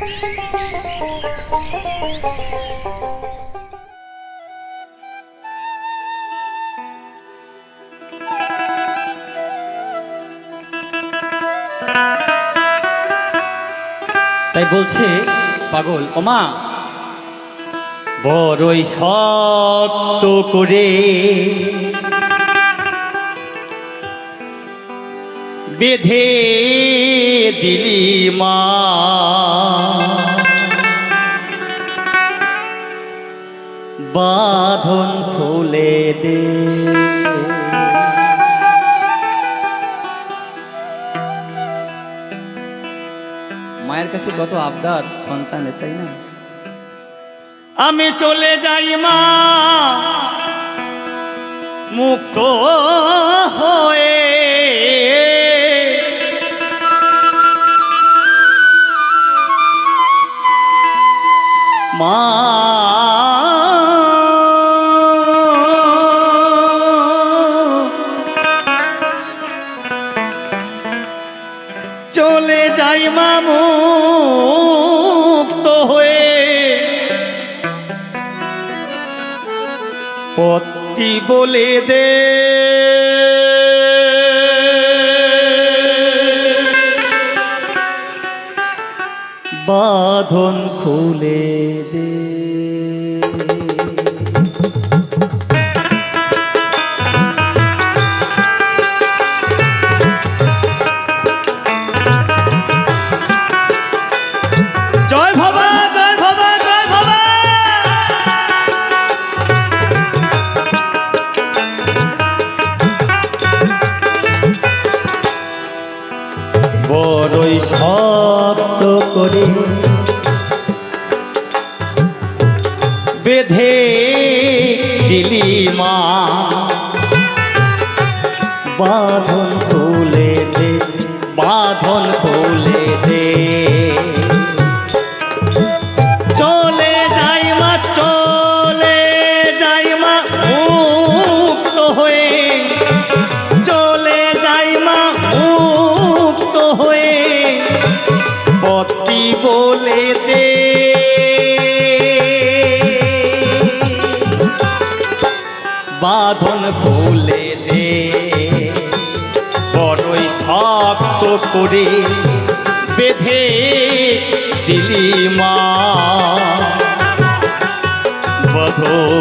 তাই বলছে পাগল ওমা বড়ই শক্ত করে বেঁধে দিলি মা। বাঁধন খুলে দে। মায়ের কাছে কত আবদার সন্তানের, তাই না? আমি চলে যাই মা, মুক্ত হয়ে চলে যাই মামু হয়ে। পত্তি বলে দে। বাঁধন খুলে দে। বেঁধে দিলি মা। বাঁধন খুলে দে বাঁধন খুলে বাঁধন ভুলে দে। বড়ই শক্ত করে বেঁধে দিলি মা। বাঁধন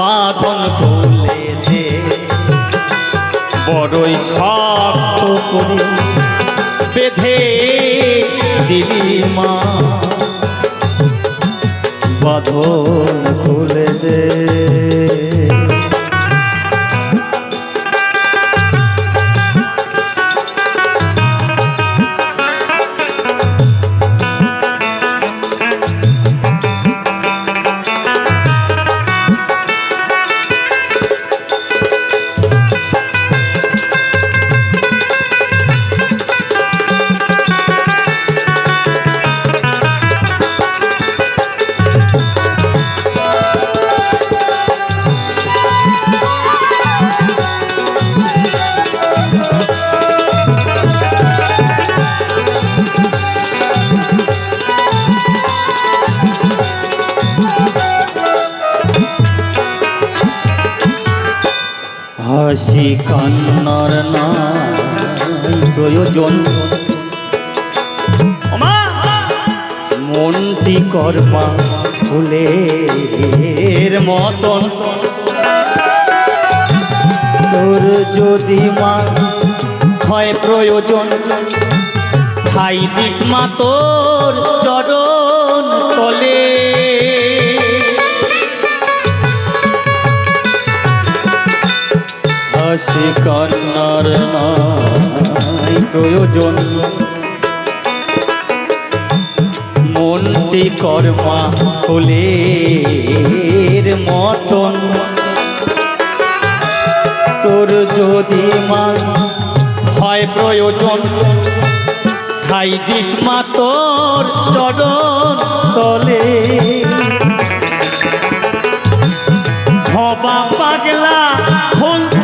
বাঁধন খুলে দে। বড়ই শক্ত করে বেঁধে দিলি মা। বাঁধন খুলে দে। হাসি কান্নার নাই প্রয়োজন! মনটি করবা ফুলের মতন। তোর যদি মা হয় প্রয়োজন খাই দিস মা তোর চরণ তলে। হাসি কান্নার নাই প্রয়োজন। মনটি কর্মা ফুলের মতন। তোর যদি মা হয় প্রয়োজন খাই দিস মা তোর চরণ তলে। হবা পাগলা খুলতে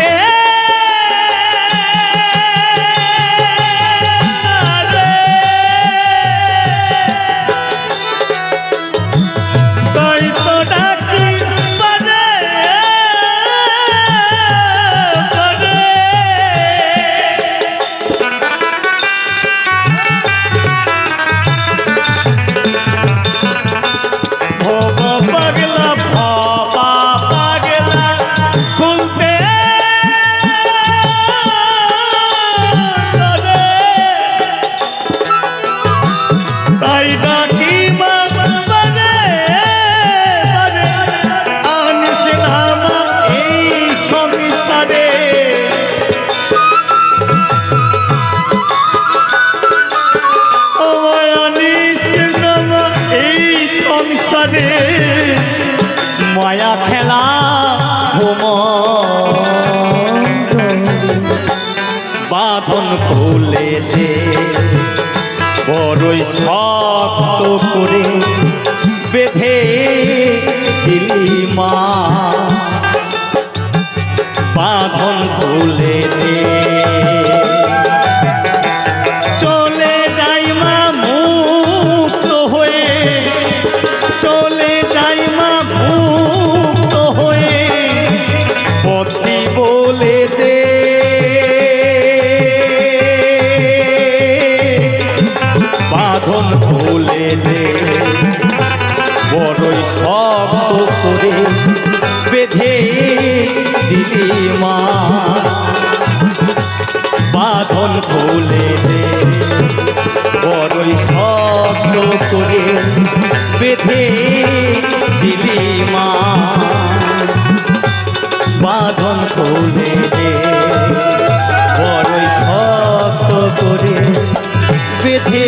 এই সংসারে। মায়া খেলা হোম বাঁধন খুলে বড়ই শক্ত করে বেঁধে দিলি মা। বাঁধন খুলে দে। চলে হয়ে। চলে হয়ে। পতি বলে দে বড়ই শক্ত করে বেঁধে দিলি মা। বাঁধন খুলে দে বড়ই শক্ত করে বেঁধে দিলি মা। বাঁধন খুলে বড়ই শক্ত করে বেঁধে